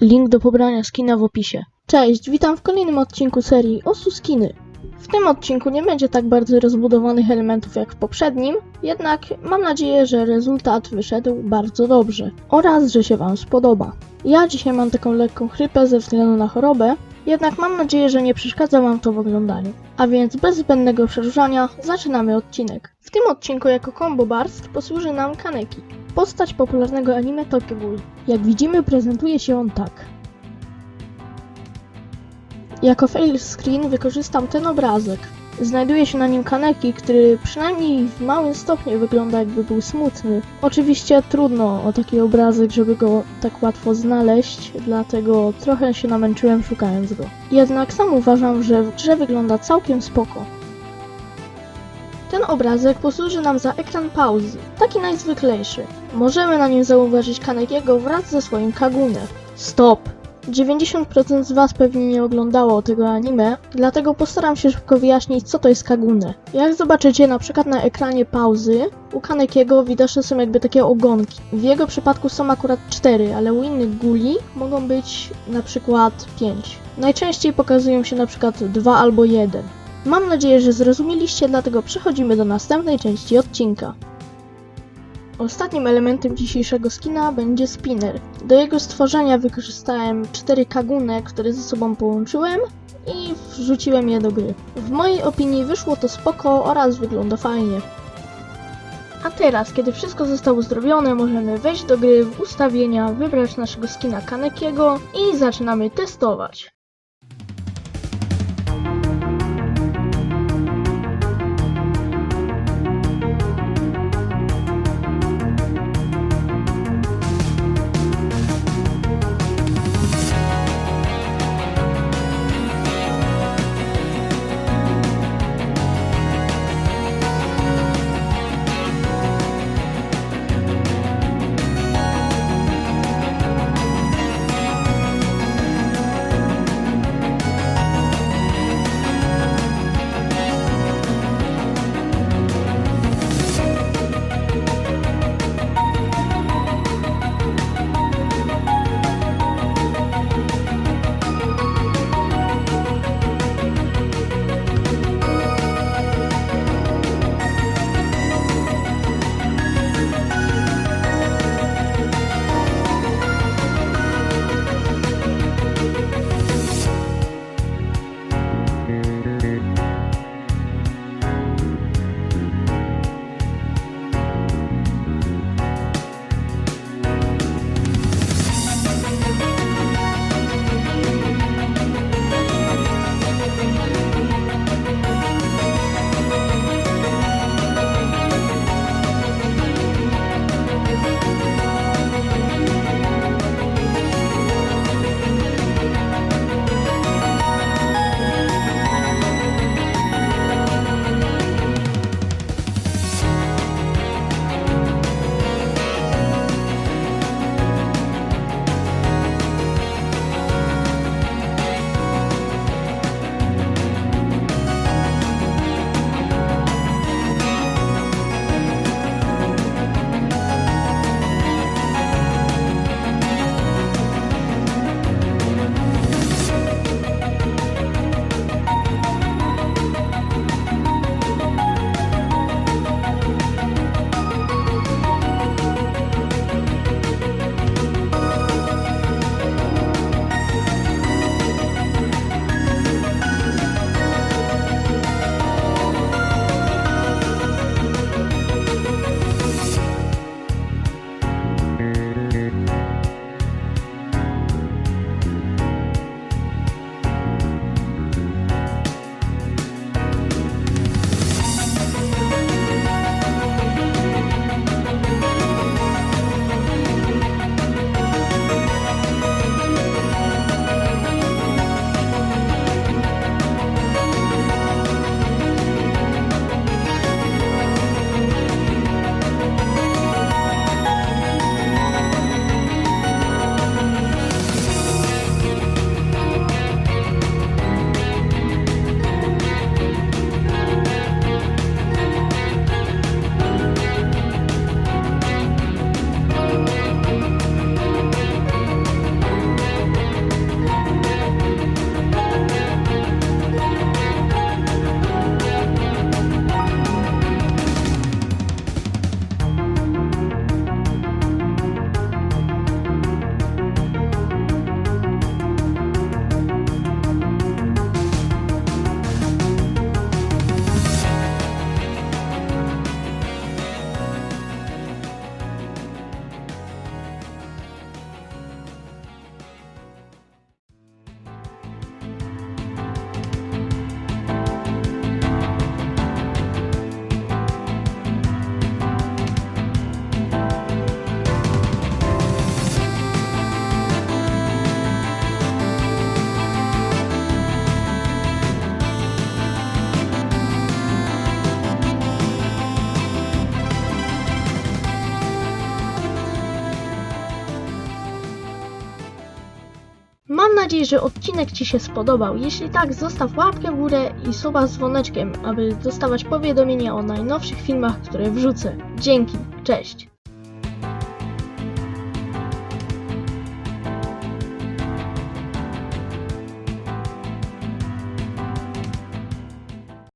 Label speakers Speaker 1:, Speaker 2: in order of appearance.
Speaker 1: Link do pobrania skina w opisie. Cześć, witam w kolejnym odcinku serii Osu Skiny. W tym odcinku nie będzie tak bardzo rozbudowanych elementów jak w poprzednim, jednak mam nadzieję, że rezultat wyszedł bardzo dobrze oraz, że się Wam spodoba. Ja dzisiaj mam taką lekką chrypę ze względu na chorobę, jednak mam nadzieję, że nie przeszkadza Wam to w oglądaniu. A więc bez zbędnego przedłużania zaczynamy odcinek. W tym odcinku jako combo burst posłuży nam Kaneki, postać popularnego anime Tokyo Ghoul. Jak widzimy prezentuje się on tak. Jako fail screen wykorzystam ten obrazek. Znajduje się na nim Kaneki, który przynajmniej w małym stopniu wygląda jakby był smutny. Oczywiście trudno o taki obrazek, żeby go tak łatwo znaleźć, dlatego trochę się namęczyłem szukając go. Jednak sam uważam, że w grze wygląda całkiem spoko. Ten obrazek posłuży nam za ekran pauzy, taki najzwyklejszy. Możemy na nim zauważyć Kanekiego wraz ze swoim Kagune. Stop! 90% z Was pewnie nie oglądało tego anime, dlatego postaram się szybko wyjaśnić, co to jest Kagune. Jak zobaczycie na przykład na ekranie pauzy, u Kanekiego widoczne są jakby takie ogonki. W jego przypadku są akurat 4, ale u innych guli mogą być na przykład 5. Najczęściej pokazują się na przykład 2 albo 1. Mam nadzieję, że zrozumieliście, dlatego przechodzimy do następnej części odcinka. Ostatnim elementem dzisiejszego skina będzie spinner. Do jego stworzenia wykorzystałem 4 kagune, które ze sobą połączyłem i wrzuciłem je do gry. W mojej opinii wyszło to spoko oraz wygląda fajnie. A teraz, kiedy wszystko zostało zrobione, możemy wejść do gry w ustawienia, wybrać naszego skina Kanekiego i zaczynamy testować. Mam nadzieję, że odcinek Ci się spodobał. Jeśli tak, zostaw łapkę w górę i suba z dzwoneczkiem, aby dostawać powiadomienia o najnowszych filmach, które wrzucę. Dzięki, cześć!